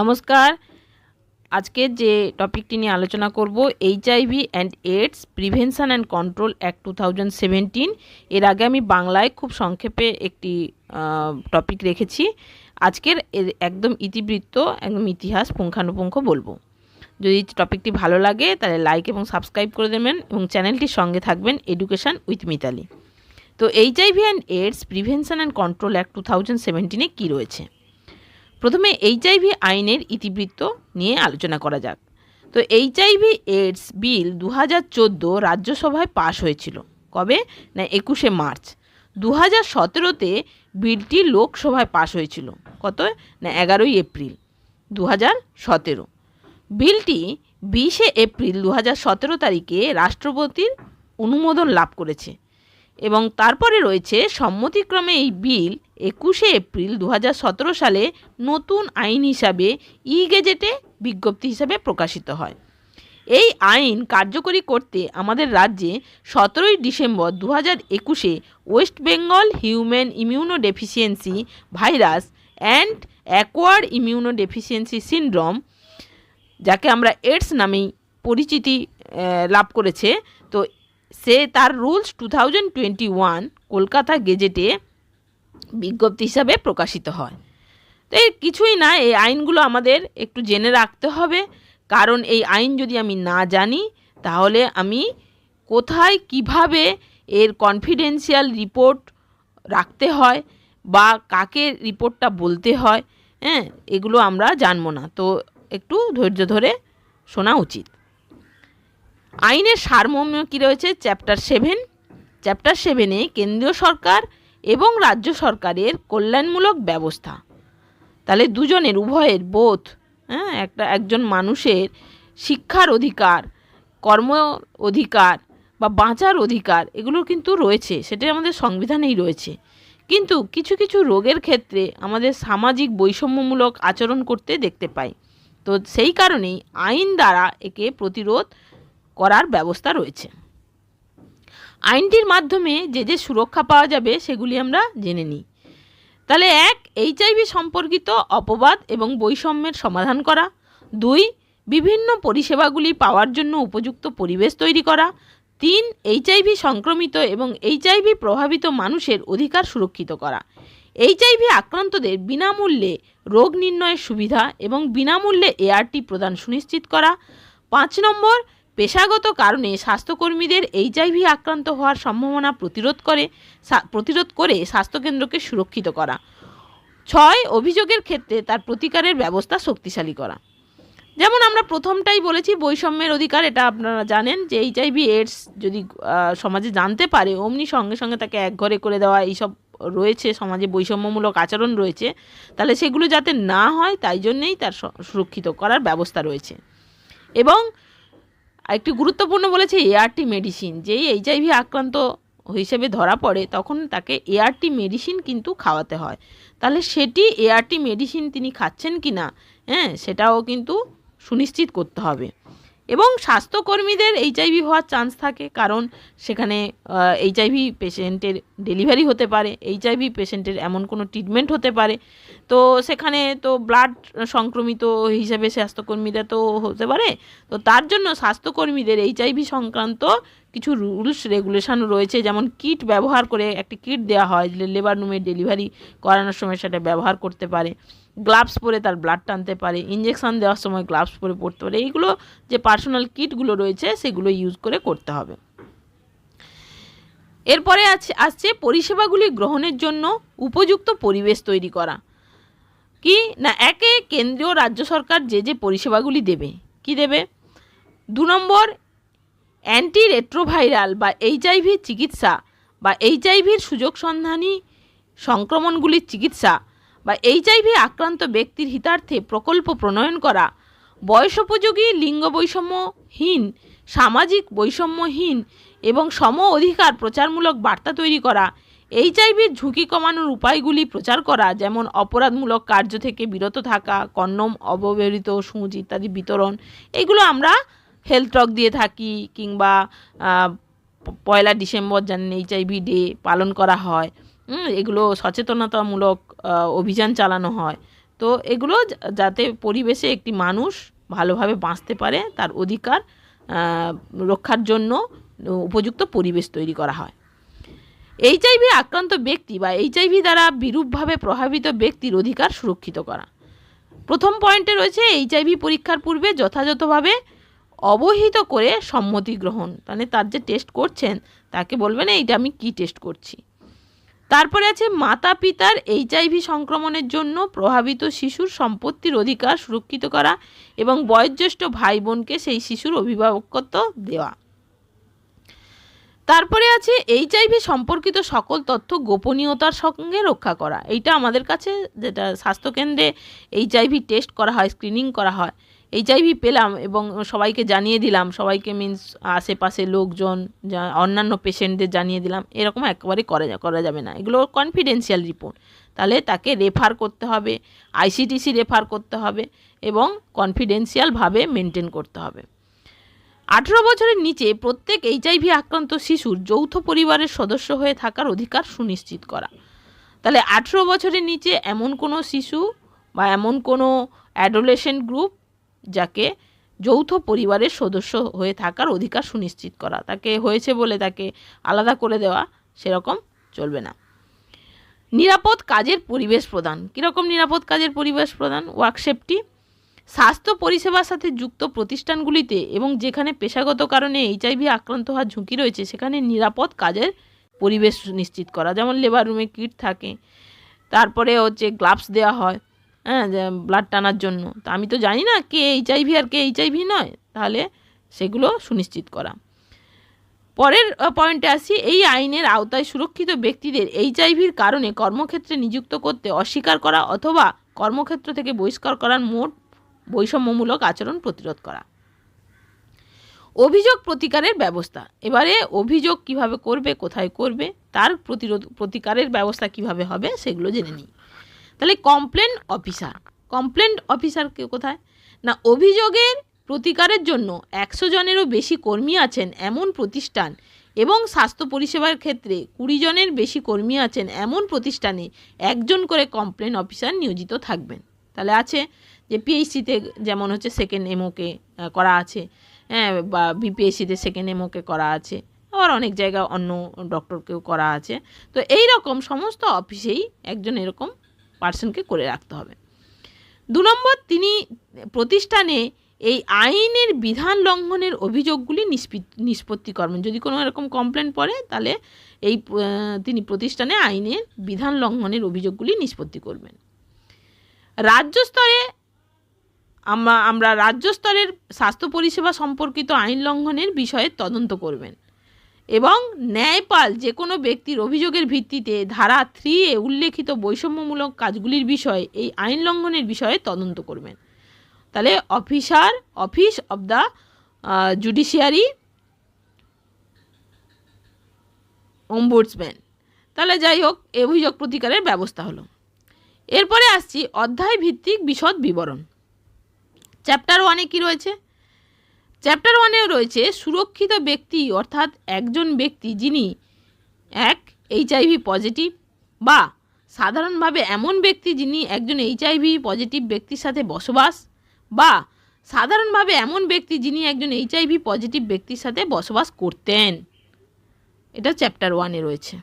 নমস্কার। আজকে যে টপিকটি নিয়ে আলোচনা করব HIV and AIDS prevention and control act two thousand seventeen এর আগে আমি বাংলায় খুব সংক্ষেপে একটি টপিক রেখেছি। আজকের এর একদম ইতিবৃত্ত, একদম ইতিহাস পুঙ্খানুপুঙ্খ বলব। যদি টপিকটি ভালো লাগে, তাহলে লাইক এবং সাবস্ক্রাইব করে দেবেন এবং চ্যানেলটির সঙ্গে থাকবেন এডুকেশান উইথ মিতালি তো HIV and AIDS prevention and control act two thousand সেভেন্টিনে কী রয়েছে? প্রথমে এইচআইভি আইনের ইতিবৃত্ত নিয়ে আলোচনা করা যাক। তো এইচআইভি এইডস বিল দু হাজার চোদ্দ রাজ্যসভায় পাশ হয়েছিল। কবে? না, একুশে মার্চ। দু হাজার সতেরোতে বিলটি লোকসভায় পাশ হয়েছিল। কত? না, এগারোই এপ্রিল। দু হাজার সতেরো। বিলটি বিশে এপ্রিল দু হাজার সতেরো তারিখে রাষ্ট্রপতির অনুমোদন লাভ করেছে। এবং তারপরে রয়েছে সম্মতিক্রমে এই বিল একুশে এপ্রিল দু হাজার সতেরো সালে নতুন আইন হিসাবে ই গেজেটে বিজ্ঞপ্তি হিসাবে প্রকাশিত হয়। এই আইন কার্যকরী করতে আমাদের রাজ্যে সতেরোই ডিসেম্বর দু হাজার একুশে West Bengal human immuno deficiency virus and acquired immuno deficiency syndrome, যাকে আমরা এডস নামেই পরিচিতি লাভ করেছে। তো সে তার rules two thousand twenty one Kolkata গেজেটে বিজ্ঞপ্তি হিসাবে প্রকাশিত হয়। তো এর কিছুই না, এই আইনগুলো আমাদের একটু জেনে রাখতে হবে। কারণ এই আইন যদি আমি না জানি, তাহলে আমি কোথায় কীভাবে এর কনফিডেন্সিয়াল রিপোর্ট রাখতে হয় বা কাকে রিপোর্টটা বলতে হয় হ্যাঁ এগুলো আমরা জানব না। তো একটু ধৈর্য ধরে শোনা উচিত। আইনের সারমর্ম কী রয়েছে? চ্যাপ্টার সেভেন চ্যাপ্টার সেভেনে কেন্দ্রীয় সরকার এবং রাজ্য সরকারের কল্যাণমূলক ব্যবস্থা। তাহলে দুজনের, উভয়ের বোধ হ্যাঁ? একটা, একজন মানুষের শিক্ষার অধিকার, কর্ম অধিকার বা বাঁচার অধিকার এগুলো কিন্তু রয়েছে সেটা আমাদের সংবিধানেই রয়েছে। কিন্তু কিছু কিছু রোগের ক্ষেত্রে আমাদের সামাজিক বৈষম্যমূলক আচরণ করতে দেখতে পাই। তো সেই কারণেই আইন দ্বারা একে প্রতিরোধ করার ব্যবস্থা রয়েছে। আইনটির মাধ্যমে যে যে সুরক্ষা পাওয়া যাবে সেগুলি আমরা জেনে নিই। তাহলে এক এইচআইভি সম্পর্কিত অপবাদ এবং বৈষম্যের সমাধান করা। দুই, বিভিন্ন পরিষেবাগুলি পাওয়ার জন্য উপযুক্ত পরিবেশ তৈরি করা। তিন এইচআইভি সংক্রমিত এবং এইচআইভি প্রভাবিত মানুষের অধিকার সুরক্ষিত করা। এইচআইভি আক্রান্তদের বিনামূল্যে রোগ নির্ণয়ের সুবিধা এবং বিনামূল্যে এআরটি প্রদান সুনিশ্চিত করা। পাঁচ নম্বর পেশাগত কারণে স্বাস্থ্যকর্মীদের এইচআইভি আক্রান্ত হওয়ার সম্ভাবনা প্রতিরোধ করে প্রতিরোধ করে স্বাস্থ্যকেন্দ্রকে সুরক্ষিত করা। ছয়, অভিযোগের ক্ষেত্রে তার প্রতিকারের ব্যবস্থা শক্তিশালী করা। যেমন আমরা প্রথমটাই বলেছি, বৈষম্যের অধিকার, এটা আপনারা জানেন যে এইচআইভি, এইডস যদি সমাজে জানতে পারে, অমনি সঙ্গে সঙ্গে তাকে একঘরে করে দেওয়া, এইসব রয়েছে, সমাজে বৈষম্যমূলক আচরণ রয়েছে, তাহলে সেগুলো যাতে না হয়, তাই জন্যেই তার সুরক্ষিত করার ব্যবস্থা রয়েছে। এবং একটি গুরুত্বপূর্ণ বলেছে এআরটি মেডিসিন যেই এইচআইভি আক্রান্ত হিসেবে ধরা পড়ে, তখন তাকে এআরটি মেডিসিন কিন্তু খাওয়াতে হয়। তাহলে সেটি এআরটি মেডিসিন তিনি খাচ্ছেন কি না হ্যাঁ সেটাও কিন্তু সুনিশ্চিত করতে হবে। এবং স্বাস্থ্যকর্মীদের এইচআইভি হওয়ার চান্স থাকে, কারণ সেখানে এইচআইভি পেশেন্টের ডেলিভারি হতে পারে এইচআইভি পেশেন্টের এমন কোনো ট্রিটমেন্ট হতে পারে। তো সেখানে তো ব্লাড সংক্রমিত হিসাবে স্বাস্থ্যকর্মীরা তো হতে পারে। তো তার জন্য স্বাস্থ্যকর্মীদের এইচআইভি সংক্রান্ত কিছু রুলস রেগুলেশন রয়েছে। যেমন কিট ব্যবহার করে একটি কিট দেওয়া হয় লেবার রুমে ডেলিভারি করানোর সময় সেটা ব্যবহার করতে পারে। গ্লাভস পরে তার ব্লাড টানতে পারে। ইঞ্জেকশান দেওয়ার সময় গ্লাভস পরে পড়তে পারে। এইগুলো যে পার্সোনাল কিটগুলো রয়েছে, সেগুলো ইউজ করে করতে হবে। এরপরে আছে, আসছে পরিষেবাগুলি গ্রহণের জন্য উপযুক্ত পরিবেশ তৈরি করা। কি? না, একে কেন্দ্রীয় রাজ্য সরকার যে যে পরিষেবাগুলি দেবে, কি দেবে? দু নম্বর অ্যান্টি রেট্রোভাইরাল বা এইচআইভি চিকিৎসা বা এইচআইভির সুযোগ সন্ধানী সংক্রমণগুলির চিকিৎসা বা এইচআইভি আক্রান্ত ব্যক্তির হিতার্থে প্রকল্প প্রণয়ন করা, বয়সোপযোগী লিঙ্গ বৈষম্যহীন সামাজিক বৈষম্যহীন এবং সম অধিকার প্রচারমূলক বার্তা তৈরি করা, এইচআইভির ঝুঁকি কমানোর উপায়গুলি প্রচার করা, যেমন অপরাধমূলক কার্য থেকে বিরত থাকা, কন্ডম অব্যবহৃত সূচ ইত্যাদি বিতরণ, এগুলো আমরা হেলথ টক দিয়ে থাকি কিংবা পয়লা ডিসেম্বর জানেন এইচআইভি ডে পালন করা হয় এগুলো সচেতনতামূলক অভিযান চালানো হয়। তো এগুলো যাতে পরিবেশে একটি মানুষ ভালোভাবে বাঁচতে পারে, তার অধিকার রক্ষার জন্য উপযুক্ত পরিবেশ তৈরি করা হয়। এইচআইভি আক্রান্ত ব্যক্তি বা এইচআইভি দ্বারা বিরূপভাবে প্রভাবিত ব্যক্তির অধিকার সুরক্ষিত করা। প্রথম পয়েন্টে রয়েছে এইচআইভি পরীক্ষার পূর্বে যথাযথভাবে অবহিত করে সম্মতি গ্রহণ। মানে তার যে টেস্ট করছেন, তাকে বলবেন, এইটা আমি কি টেস্ট করছি? তারপরে আছে মাতা পিতার এইচআইভি সংক্রমণের জন্য প্রভাবিত শিশুর সম্পত্তির অধিকার সুরক্ষিত করা এবং বয়োজ্যেষ্ঠ ভাই বোনকে সেই শিশুর অভিভাবকত্ব দেওয়া। তারপরে আছে এইচআইভি সম্পর্কিত সকল তথ্য গোপনীয়তার সঙ্গে রক্ষা করা। এইটা আমাদের কাছে যেটা স্বাস্থ্যকেন্দ্রে এইচআইভি টেস্ট করা হয় স্ক্রিনিং করা হয়। এইচআইভি পেলাম এবং সবাইকে জানিয়ে দিলাম, সবাইকে মিন্স আশেপাশে লোকজন, যা অন্যান্য পেশেন্টদের জানিয়ে দিলাম, এরকম একেবারে করা করা যাবে না। এগুলো কনফিডেন্সিয়াল রিপোর্ট তাহলে তাকে রেফার করতে হবে আইসিটিসি রেফার করতে হবে এবং কনফিডেন্সিয়ালভাবে মেনটেন করতে হবে। আঠেরো বছরের নিচে প্রত্যেক এইচআইভি আক্রান্ত শিশুর যৌথ পরিবারের সদস্য হয়ে থাকার অধিকার সুনিশ্চিত করা। তাহলে আঠেরো বছরের নিচে এমন কোনো শিশু বা এমন কোনো অ্যাডোলেশন গ্রুপ যাকে যৌথ পরিবারের সদস্য হয়ে থাকার অধিকার সুনিশ্চিত করা। তাকে হয়েছে বলে তাকে আলাদা করে দেওয়া সেরকম চলবে না। নিরাপদ কাজের পরিবেশ প্রদান। কীরকম নিরাপদ কাজের পরিবেশ প্রদান? Work safety. স্বাস্থ্য পরিষেবার সাথে যুক্ত প্রতিষ্ঠানগুলিতে এবং যেখানে পেশাগত কারণে এইচআইভি আক্রান্ত হওয়ার ঝুঁকি রয়েছে, সেখানে নিরাপদ কাজের পরিবেশ নিশ্চিত করা। যেমন লেবার রুমে কিট থাকে, তারপরে হচ্ছে গ্লাভস দেওয়া হয় হ্যাঁ ব্লাড টানার জন্য। তা আমি তো জানি না কে এইচআইভি আর কে এইচআইভি নয়। তাহলে সেগুলো সুনিশ্চিত করা। পরের পয়েন্টে আসি, এই আইনের আওতায় সুরক্ষিত ব্যক্তিদের এইচআইভির কারণে কর্মক্ষেত্রে নিযুক্ত করতে অস্বীকার করা অথবা কর্মক্ষেত্র থেকে বহিষ্কার করার মোট বৈষম্যমূলক আচরণ প্রতিরোধ করা। অভিযোগ প্রতিকারের ব্যবস্থা। এবারে অভিযোগ কীভাবে করবে, কোথায় করবে, তার প্রতিরোধ, প্রতিকারের ব্যবস্থা কীভাবে হবে, সেগুলো জেনে নিই। তাহলে কমপ্লেন অফিসার কমপ্লেন অফিসার কে কোথায়? না, অভিযোগের প্রতিকারের জন্য একশো জনেরও বেশি কর্মী আছেন এমন প্রতিষ্ঠান এবং স্বাস্থ্য পরিষেবার ক্ষেত্রে কুড়ি জনের বেশি কর্মী আছেন এমন প্রতিষ্ঠানে একজন করে কমপ্লেন অফিসার নিয়োজিত থাকবেন। তাহলে আছে যে পিএইচসিতে যেমন হচ্ছে সেকেন্ড এমওকে করা আছে হ্যাঁ বা বিপিএসসিতে সেকেন্ড এমওকে করা আছে, আবার অনেক জায়গায় অন্য ডক্টরকেও করা আছে। তো এই রকম সমস্ত অফিসেই একজন এরকম পার্সনকে করে রাখতে হবে। দু নম্বর, তিনি প্রতিষ্ঠানে এই আইনের বিধান লঙ্ঘনের অভিযোগগুলি নিষ্পত্তি করবেন। যদি কোনো এরকম কমপ্লেন পড়ে, তাহলে এই তিনি প্রতিষ্ঠানে আইনের বিধান লঙ্ঘনের অভিযোগগুলি নিষ্পত্তি করবেন। রাজ্য স্তরে আমরা রাজ্য স্তরের স্বাস্থ্য পরিষেবা সম্পর্কিত আইন লঙ্ঘনের বিষয়ে তদন্ত করবেন। এবং ন্যায়পাল যে কোনো ব্যক্তির অভিযোগের ভিত্তিতে ধারা থ্রি এ উল্লেখিত বৈষম্যমূলক কাজগুলির বিষয়ে এই আইন লঙ্ঘনের বিষয়ে তদন্ত করবেন। তাহলে officer, office of the judiciary ombudsman তাহলে যাই হোক অভিযোগ প্রতিকারের ব্যবস্থা হলো। এরপরে আসছি অধ্যায় ভিত্তিক বিশদ বিবরণ। চ্যাপ্টার ওয়ানে কি রয়েছে? চ্যাপ্টার ওয়ানেও রয়েছে সুরক্ষিত ব্যক্তি, অর্থাৎ একজন ব্যক্তি যিনি, এক এইচআইভি পজিটিভ বা সাধারণভাবে এমন ব্যক্তি যিনি একজন এইচআইভি পজিটিভ ব্যক্তির সাথে বসবাস বা সাধারণভাবে এমন ব্যক্তি যিনি একজন এইচআইভি পজিটিভ ব্যক্তির সাথে বসবাস করতেন। এটা চ্যাপ্টার ওয়ানে রয়েছে।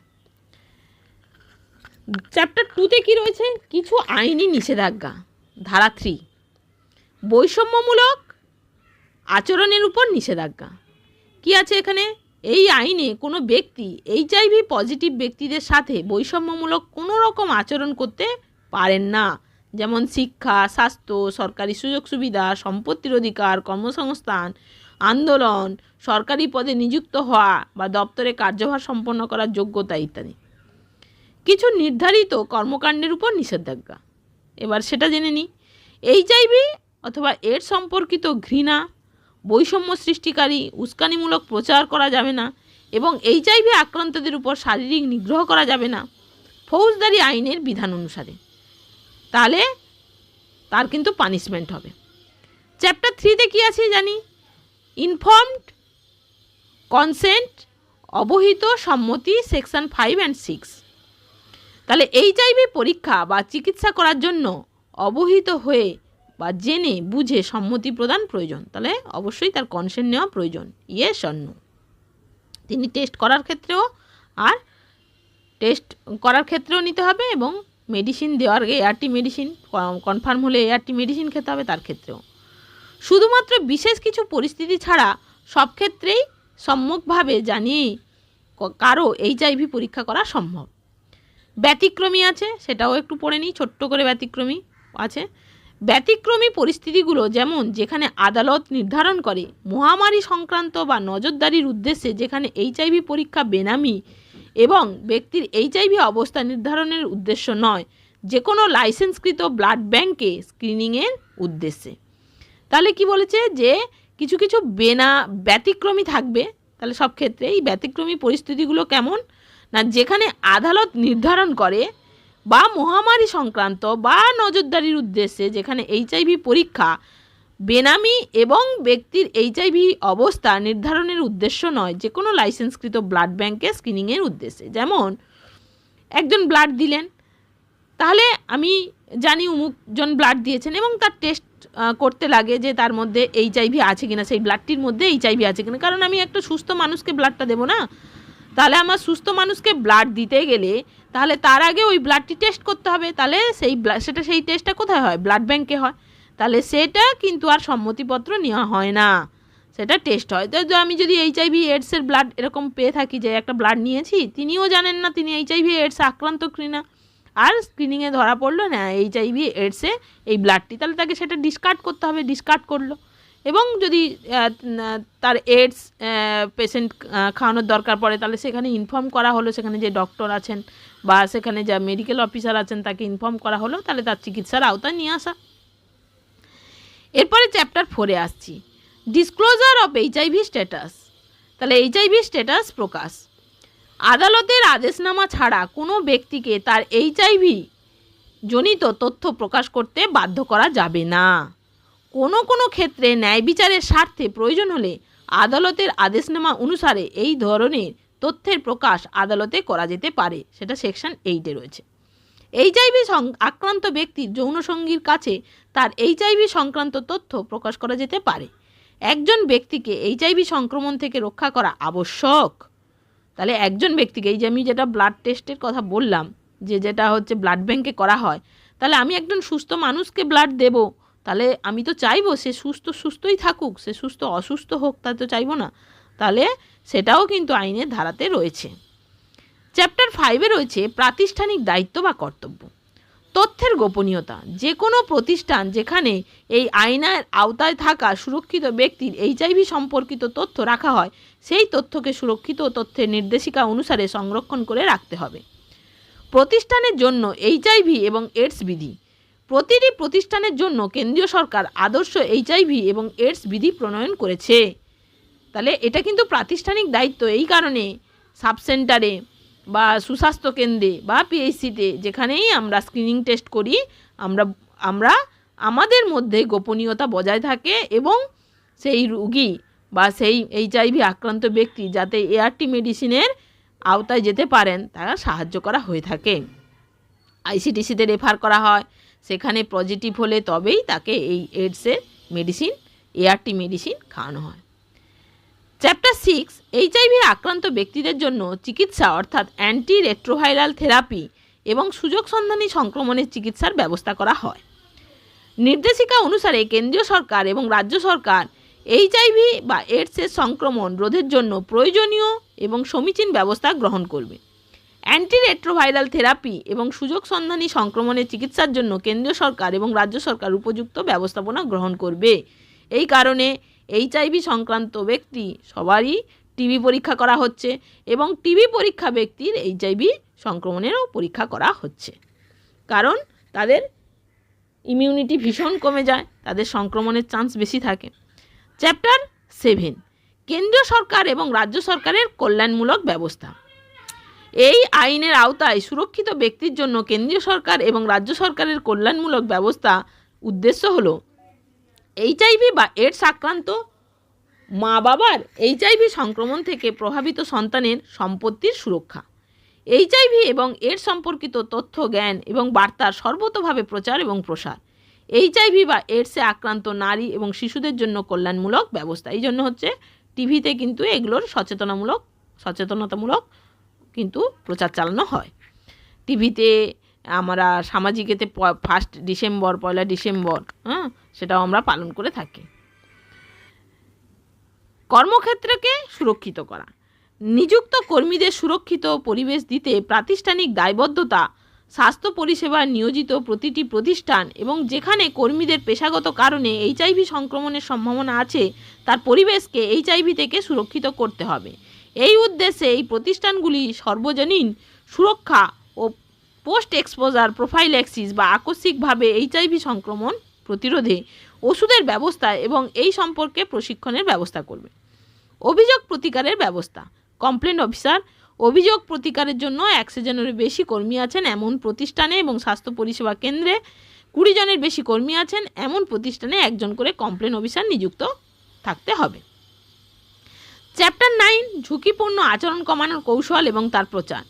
চ্যাপ্টার টুতে কি রয়েছে? কিছু আইনি নিষেধাজ্ঞা। ধারা থ্রি বৈষম্যমূলক আচরণের উপর নিষেধাজ্ঞা। কি আছে এখানে? এই আইনে কোনো ব্যক্তি এইচআইভি পজিটিভ ব্যক্তিদের সাথে বৈষম্যমূলক কোনো রকম আচরণ করতে পারেন না। যেমন শিক্ষা, স্বাস্থ্য, সরকারি সুযোগ সুবিধা, সম্পত্তির অধিকার, কর্মসংস্থান, আন্দোলন, সরকারি পদে নিযুক্ত হওয়া বা দপ্তরে কার্যভার সম্পন্ন করার যোগ্যতা ইত্যাদি। কিছু নির্ধারিত কর্মকাণ্ডের উপর নিষেধাজ্ঞা। এবার সেটা জেনে নিই এইচআইভি অথবা এর সম্পর্কিত ঘৃণা বৈষম্য সৃষ্টিকারী, উস্কানিমূলক প্রচার করা যাবে না এবং এইচআইভি আক্রান্তদের উপর শারীরিক নিগ্রহ করা যাবে না ফৌজদারি আইনের বিধান অনুসারে। তাহলে তার কিন্তু পানিশমেন্ট হবে। চ্যাপ্টার থ্রিতে কী আছে জানি? ইনফর্মড কনসেন্ট অবহিত সম্মতি সেকশন ফাইভ অ্যান্ড সিক্স তাহলে এইচআইভি পরীক্ষা বা চিকিৎসা করার জন্য অবহিত হয়ে জেনে বুঝে সম্মতি প্রদান প্রয়োজন, তাহলে অবশ্যই তার কনসেন্ট নেওয়া প্রয়োজন। ইয়ে স্বর্ণ। তিনি টেস্ট করার ক্ষেত্রেও আর টেস্ট করার ক্ষেত্রেও নিতে হবে এবং মেডিসিন দেওয়ার এআরটি মেডিসিন কনফার্ম হলে এআরটি মেডিসিন খেতে হবে তার ক্ষেত্রেও। শুধুমাত্র বিশেষ কিছু পরিস্থিতি ছাড়া সব ক্ষেত্রেই সম্মুখভাবে জানিয়ে কারও এইচআইভি পরীক্ষা করা সম্ভব। ব্যতিক্রমী আছে, সেটাও একটু পড়ে নিই, ছোট্ট করে ব্যতিক্রমী আছে। ব্যতিক্রমী পরিস্থিতিগুলো যেমন যেখানে আদালত নির্ধারণ করে মহামারী সংক্রান্ত বা নজরদারির উদ্দেশ্যে যেখানে এইচআইভি পরীক্ষা বেনামি এবং ব্যক্তির এইচআইভি অবস্থা নির্ধারণের উদ্দেশ্য নয় যে কোনো লাইসেন্সকৃত ব্লাড ব্যাংকে স্ক্রিনিংয়ের উদ্দেশ্যে। তাহলে কি বলেছে যে কিছু কিছু বেনা, ব্যতিক্রমী থাকবে, তাহলে সব ক্ষেত্রে এই ব্যতিক্রমী পরিস্থিতিগুলো কেমন? না, যেখানে আদালত নির্ধারণ করে বা মহামারী সংক্রান্ত বা নজরদারির উদ্দেশ্যে যেখানে এইচআইভি পরীক্ষা, বেনামি এবং ব্যক্তির এইচআইভি অবস্থা নির্ধারণের উদ্দেশ্য নয় যে কোনো লাইসেন্সকৃত ব্লাড ব্যাংকে স্ক্রিনিংয়ের উদ্দেশ্যে। যেমন, একজন ব্লাড দিলেন, তাহলে আমি জানি উমুকজন ব্লাড দিয়েছেন এবং তার টেস্ট করতে লাগে যে তার মধ্যে এইচআইভি আছে কিনা, সেই ব্লাডটির মধ্যে এইচআইভি আছে কিনা। কারণ আমি একটা সুস্থ মানুষকে ব্লাডটা দেবো না। তাহলে আমার সুস্থ মানুষকে ব্লাড দিতে গেলে তাহলে তার আগে ওই ব্লাডটি টেস্ট করতে হবে। তাহলে সেই সেটা সেই টেস্টটা কোথায় হয়? ব্লাড ব্যাংকে হয়। তাহলে সেটা কিন্তু আর সম্মতিপত্র নেওয়া হয় না। সেটা টেস্ট হয়। তো আমি যদি এইচআইভি এডসের ব্লাড এরকম পেয়ে থাকি যে একটা ব্লাড নিয়েছি, তিনিও জানেন না তিনি এইচআইভি এডস আক্রান্ত কিনা। আর স্ক্রিনিংয়ে ধরা পড়ল না এইচআইভি এডসে এই ব্লাডটি তাহলে তাকে সেটা ডিসকার্ড করতে হবে। ডিসকার্ড করল। এবং যদি তার এডস পেশেন্ট খাওয়ানোর দরকার পড়ে, তাহলে সেখানে ইনফর্ম করা হলো, সেখানে যে ডক্টর আছেন বা সেখানে যা মেডিকেল অফিসার আছেন, তাকে ইনফর্ম করা হলো, তাহলে তার চিকিৎসার আওতায় নিয়ে আসা। এরপরে চ্যাপ্টার ফোরে আসছি। ডিসক্লোজার অফ এইচআইভি স্ট্যাটাস তাহলে এইচআইভি স্ট্যাটাস প্রকাশ। আদালতের আদেশনামা ছাড়া কোনো ব্যক্তিকে তার এইচআইভি জনিত তথ্য প্রকাশ করতে বাধ্য করা যাবে না। কোনো কোনো ক্ষেত্রে ন্যায় বিচারের স্বার্থে প্রয়োজন হলে আদালতের আদেশনামা অনুসারে এই ধরনের তথ্যের প্রকাশ আদালতে করা যেতে পারে, সেটা সেকশন এইটে রয়েছে। এইচআইভি আক্রান্ত ব্যক্তির যৌনসঙ্গীর কাছে তার এইচআইভি সংক্রান্ত তথ্য প্রকাশ করা যেতে পারে। একজন ব্যক্তিকে এইচআইভি সংক্রমণ থেকে রক্ষা করা আবশ্যক। তাহলে একজন ব্যক্তিকে, এই যে আমি যেটা ব্লাড টেস্টের কথা বললাম, যে যেটা হচ্ছে ব্লাড ব্যাংকে করা হয়, তাহলে আমি একজন সুস্থ মানুষকে ব্লাড দেব তাহলে আমি তো চাইব সে সুস্থ সুস্থই থাকুক, সে সুস্থ অসুস্থ হোক, তা তো চাইব না। তাহলে সেটাও কিন্তু আইনের ধারাতে রয়েছে। চ্যাপ্টার ফাইভে রয়েছে প্রাতিষ্ঠানিক দায়িত্ব বা কর্তব্য। তথ্যের গোপনীয়তা। যে কোনো প্রতিষ্ঠান যেখানে এই আইনের আওতায় থাকা সুরক্ষিত ব্যক্তির এইচআইভি সম্পর্কিত তথ্য রাখা হয়, সেই তথ্যকে সুরক্ষিত তথ্যের নির্দেশিকা অনুসারে সংরক্ষণ করে রাখতে হবে। প্রতিষ্ঠানের জন্য এইচআইভি এবং এইডস বিধি। প্রতিটি প্রতিষ্ঠানের জন্য কেন্দ্রীয় সরকার আদর্শ এইচআইভি এবং এডস বিধি প্রণয়ন করেছে। তাহলে এটা কিন্তু প্রাতিষ্ঠানিক দায়িত্ব এই কারণে সাবসেন্টারে বা সুস্বাস্থ্য কেন্দ্রে বা পিএইচসিতে যেখানেই আমরা স্ক্রিনিং টেস্ট করি, আমরা আমরা আমাদের মধ্যে গোপনীয়তা বজায় থাকে এবং সেই রুগী বা সেই এইচআইভি আক্রান্ত ব্যক্তি যাতে এআরটি মেডিসিনের আওতায় যেতে পারেন, তারা সাহায্য করা হয়ে থাকে। আইসিটিসিতে রেফার করা হয় সেখানে পজিটিভ হলে তবেই তাকে এই এইডসের মেডিসিন এআরটি মেডিসিন খাওয়ানো হয়। চ্যাপ্টার সিক্স এইচআইভি আক্রান্ত ব্যক্তিদের জন্য চিকিৎসা অর্থাৎ অ্যান্টি রেট্রোভাইরাল থেরাপি এবং সুযোগ সন্ধানী সংক্রমণের চিকিৎসার ব্যবস্থা করা হয়। নির্দেশিকা অনুসারে কেন্দ্রীয় সরকার এবং রাজ্য সরকার এইচআইভি বা এইডসের সংক্রমণ রোধের জন্য প্রয়োজনীয় এবং সমীচীন ব্যবস্থা গ্রহণ করবে। অ্যান্টি রেট্রোভাইরাল থেরাপি এবং সুযোগ সন্ধানী সংক্রমণের চিকিৎসার জন্য কেন্দ্রীয় সরকার এবং রাজ্য সরকার উপযুক্ত ব্যবস্থাপনা গ্রহণ করবে। এই কারণে এইচআইভি সংক্রান্ত ব্যক্তি সবারই টিবি পরীক্ষা করা হচ্ছে এবং টিবি পরীক্ষা ব্যক্তির এইচআইভি সংক্রমণেরও পরীক্ষা করা হচ্ছে। কারণ তাদের ইমিউনিটি ভীষণ কমে যায়, তাদের সংক্রমণের চান্স বেশি থাকে। চ্যাপ্টার সেভেন কেন্দ্রীয় সরকার এবং রাজ্য সরকারের কল্যাণমূলক ব্যবস্থা। এই আইনের আওতায় সুরক্ষিত ব্যক্তির জন্য কেন্দ্রীয় সরকার এবং রাজ্য সরকারের কল্যাণমূলক ব্যবস্থা উদ্দেশ্য হলো এইচআইভি বা এডস আক্রান্ত মা বাবার এইচআইভি সংক্রমণ থেকে প্রভাবিত সন্তানের সম্পত্তির সুরক্ষা। এইচআইভি এবং এর সম্পর্কিত তথ্য, জ্ঞান এবং বার্তার সর্বতভাবে প্রচার এবং প্রসার। এইচআইভি বা এইডসে আক্রান্ত নারী এবং শিশুদের জন্য কল্যাণমূলক ব্যবস্থা। এই জন্য হচ্ছে টিভিতে কিন্তু এগুলোর সচেতনামূলক, সচেতনতামূলক কিন্তু প্রচার চালানো হয়। টিভিতে আমরা সামাজিক সামাজিকেতে ফার্স্ট ডিসেম্বর, পয়লা ডিসেম্বর হ্যাঁ সেটাও আমরা পালন করে থাকি। কর্মক্ষেত্রকে সুরক্ষিত করা। নিযুক্ত কর্মীদের সুরক্ষিত পরিবেশ দিতে প্রাতিষ্ঠানিক দায়বদ্ধতা, স্বাস্থ্য পরিষেবা নিয়োজিত প্রতিটি প্রতিষ্ঠান এবং যেখানে কর্মীদের পেশাগত কারণে এইচআইভি সংক্রমণের সম্ভাবনা আছে, তার পরিবেশকে এইচআইভি থেকে সুরক্ষিত করতে হবে। এই উদ্দেশ্যে এই প্রতিষ্ঠানগুলি সর্বজনীন সুরক্ষা ও পোস্ট এক্সপোজার প্রোফাইল্যাক্সিস বা আকস্মিকভাবে এইচআইভি সংক্রমণ প্রতিরোধে ওষুধের ব্যবস্থা এবং এই সম্পর্কে প্রশিক্ষণের ব্যবস্থা করবে। অভিযোগ প্রতিকারের ব্যবস্থা। কমপ্লেন অফিসার, অভিযোগ প্রতিকারের জন্য একশো জনের বেশি কর্মী আছেন এমন প্রতিষ্ঠানে এবং স্বাস্থ্য পরিষেবা কেন্দ্রে কুড়ি জনের বেশি কর্মী আছেন এমন প্রতিষ্ঠানে একজন করে কমপ্লেন অফিসার নিযুক্ত থাকতে হবে। চ্যাপ্টার নাইন ঝুঁকিপূর্ণ আচরণ কমানোর কৌশল এবং তার প্রচার।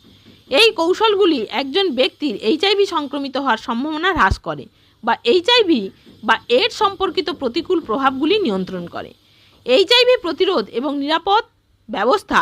এই কৌশলগুলি একজন ব্যক্তির এইচআইভি সংক্রমিত হওয়ার সম্ভাবনা হ্রাস করে বা এইচআইভি বা এড সম্পর্কিত প্রতিকূল প্রভাবগুলি নিয়ন্ত্রণ করে। এইচআইভি প্রতিরোধ এবং নিরাপদ ব্যবস্থা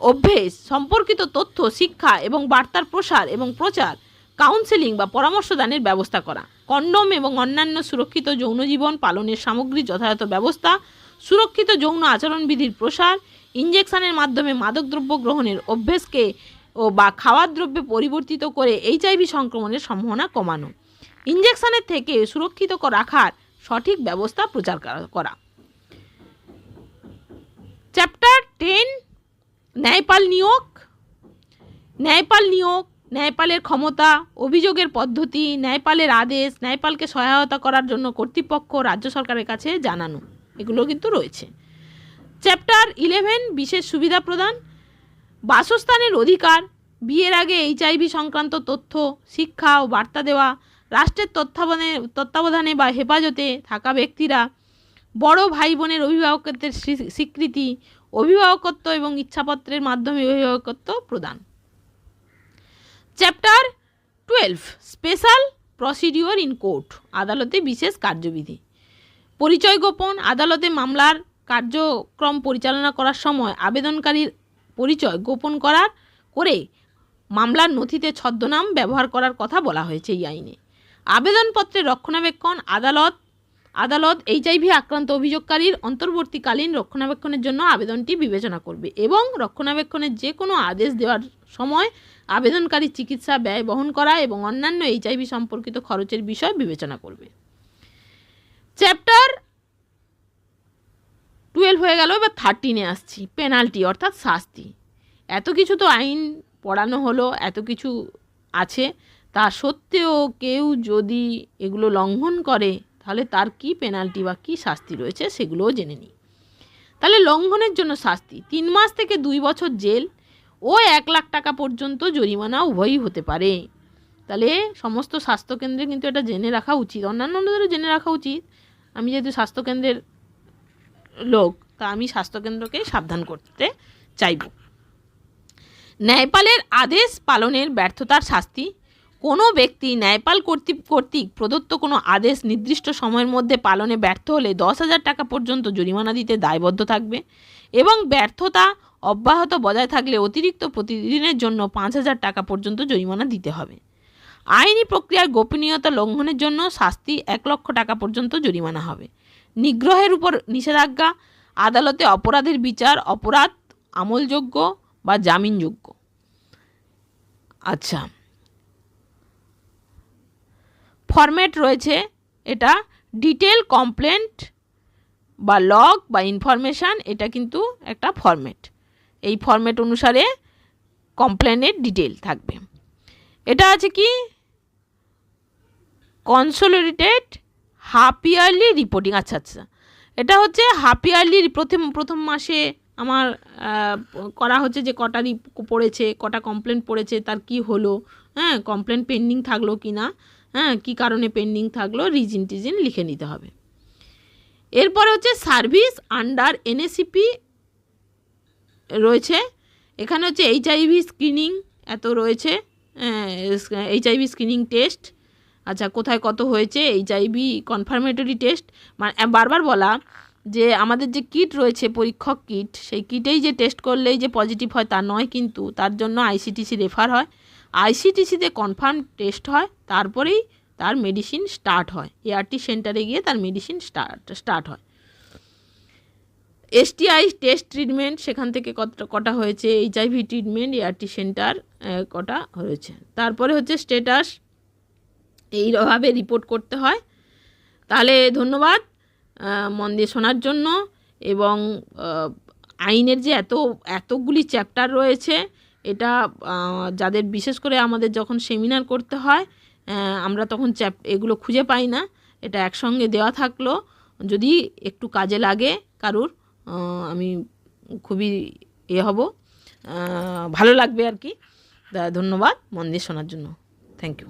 অভ্যেস, সম্পর্কিত তথ্য, শিক্ষা এবং বার্তার প্রসার এবং প্রচার কাউন্সেলিং বা পরামর্শদানের ব্যবস্থা করা। কন্ডম এবং অন্যান্য সুরক্ষিত যৌন জীবন পালনের সামগ্রী, যথাযথ ব্যবস্থা সুরক্ষিত যৌন আচরণবিধির প্রসার ইঞ্জেকশনের মাধ্যমে মাদকদ্রব্য গ্রহণের অভ্যেসকে ও বা খাওয়ার দ্রব্যে পরিবর্তিত করে এইচআইভি সংক্রমণের সম্ভাবনা কমানো। ইঞ্জেকশনের থেকে সুরক্ষিত রাখার সঠিক ব্যবস্থা প্রচার করা- চ্যাপ্টার টেন, ন্যায়পাল নিয়োগ। ন্যায়পাল নিয়োগ, ন্যায়পালের ক্ষমতা, অভিযোগের পদ্ধতি, ন্যায়পালের আদেশ, ন্যায়পালকে সহায়তা করার জন্য কর্তৃপক্ষ রাজ্য সরকারের কাছে জানানো। এগুলো কিন্তু রয়েছে। চ্যাপ্টার ইলেভেন বিশেষ সুবিধা প্রদান। বাসস্থানের অধিকার, বিয়ের আগে এইচআইভি সংক্রান্ত তথ্য, শিক্ষা ও বার্তা দেওয়া, রাষ্ট্রের তত্ত্বাবধানে তত্ত্বাবধানে বা হেফাজতে থাকা ব্যক্তিরা, বড় ভাই বোনের অভিভাবকত্বের স্বীকৃতি, অভিভাবকত্ব এবং ইচ্ছাপত্রের মাধ্যমে অভিভাবকত্ব প্রদান। Chapter twelve special procedure in court আদালতে বিশেষ কার্যবিধি। পরিচয় গোপন আদালতে মামলার কার্যক্রম পরিচালনা করার সময় আবেদনকারীর পরিচয় গোপন করার করে মামলার নথিতে ছদ্মনাম ব্যবহার করার কথা বলা হয়েছে এই আইনে। আবেদনপত্রের রক্ষণাবেক্ষণ আদালত আদালত এইচআইভি আক্রান্ত অভিযোগকারীর অন্তর্বর্তীকালীন রক্ষণাবেক্ষণের জন্য আবেদনটি বিবেচনা করবে এবং রক্ষণাবেক্ষণের যে কোনো আদেশ দেওয়ার সময় আবেদনকারী চিকিৎসা ব্যয় বহন করা এবং অন্যান্য এইচআইভি সম্পর্কিত খরচের বিষয় বিবেচনা করবে। চ্যাপ্টার টুয়েলভ হয়ে গেল, এবার থার্টিনে আসছি। পেনাল্টি অর্থাৎ শাস্তি। এত কিছু তো আইন পড়ানো হলো, এত কিছু আছে। তা সত্ত্বেও কেউ যদি এগুলো লঙ্ঘন করে, তাহলে তার কি পেনাল্টি বা কী শাস্তি রয়েছে সেগুলোও জেনে নিই। তাহলে লঙ্ঘনের জন্য শাস্তি। তিন মাস থেকে দুই বছর জেল ও এক লাখ টাকা পর্যন্ত জরিমানা উভয়ই হতে পারে। তাহলে সমস্ত স্বাস্থ্যকেন্দ্রে কিন্তু এটা জেনে রাখা উচিত। অন্যান্যদেরও জেনে রাখা উচিত আমি যেহেতু স্বাস্থ্যকেন্দ্রের লোক, তা আমি স্বাস্থ্যকেন্দ্রকে সাবধান করতে চাইব। ন্যায়পালের আদেশ পালনের ব্যর্থতার শাস্তি। কোনো ব্যক্তি ন্যায়পাল কর্তৃক কর্তৃক প্রদত্ত কোনো আদেশ নির্দিষ্ট সময়ের মধ্যে পালনে ব্যর্থ হলে দশ হাজার টাকা পর্যন্ত জরিমানা দিতে দায়বদ্ধ থাকবে এবং ব্যর্থতা অব্যাহত বজায় থাকলে অতিরিক্ত প্রতিদিনের জন্য পাঁচ হাজার টাকা পর্যন্ত জরিমানা দিতে হবে। আইনি প্রক্রিয়ার গোপনীয়তা লঙ্ঘনের জন্য শাস্তি এক লক্ষ টাকা পর্যন্ত জরিমানা হবে। নিগ্রহের উপর নিষেধাজ্ঞা, আদালতে অপরাধের বিচার, অপরাধ আমলযোগ্য বা জামিনযোগ্য। আচ্ছা। ফরম্যাট রয়েছে এটা ডিটেল কমপ্লেন্ট বা লগ বা ইনফরমেশান, এটা কিন্তু একটা ফরম্যাট। এই ফরম্যাট অনুসারে কমপ্লেনের ডিটেল থাকবে। এটা আছে কি? কনসোলিডেটেড হাফ ইয়ারলি রিপোর্টিং আচ্ছা আচ্ছা। এটা হচ্ছে হাফ ইয়ারলি প্রথম প্রথম মাসে আমার করা হচ্ছে যে কটা পড়েছে, কটা কমপ্লেন পড়েছে, তার কি হলো হ্যাঁ কমপ্লেন পেন্ডিং থাকল কি না হ্যাঁ কী কারণে পেন্ডিং থাকল রিজিন টিজিন লিখে নিতে হবে। এরপরে হচ্ছে সার্ভিস আন্ডার এনএসিপি রয়েছে। এখানে হচ্ছে এইচআইভি স্ক্রিনিং এত রয়েছে এইচআইভি স্ক্রিনিং টেস্ট আচ্ছা কোথায় কত হয়েছে এইচআইভি কনফার্মেটরি টেস্ট মানে বারবার বলা যে আমাদের যে কিট রয়েছে, পরীক্ষক কিট সেই কিটেই যে টেস্ট করলেই যে পজিটিভ হয় তা নয় কিন্তু তার জন্য আইসিটিসি রেফার হয়। আইসিটিসিতে কনফার্ম টেস্ট হয়, তারপরেই তার মেডিসিন স্টার্ট হয়। এআরটি সেন্টারে গিয়ে তার মেডিসিন স্টার্ট স্টার্ট হয়। এসটিআই টেস্ট ট্রিটমেন্ট সেখান থেকে কত, কটা হয়েছে এইচআইভি ট্রিটমেন্ট এআরটি সেন্টার কটা হয়েছে। তারপরে হচ্ছে স্টেটাস এইভাবে রিপোর্ট করতে হয়। তাহলে ধন্যবাদ মন দিয়ে শোনার জন্য এবং আইনের যে এত, এতগুলি চ্যাপ্টার রয়েছে, এটা যাদের বিশেষ করে আমাদের যখন সেমিনার করতে হয় আমরা তখন চ্যাপ এগুলো খুঁজে পাই না। এটা একসঙ্গে দেওয়া থাকল। যদি একটু কাজে লাগে কারুর আমি খুবই এ হব। ভালো লাগবে আর কি। ধন্যবাদ, মন দিয়ে শোনার জন্য। Thank you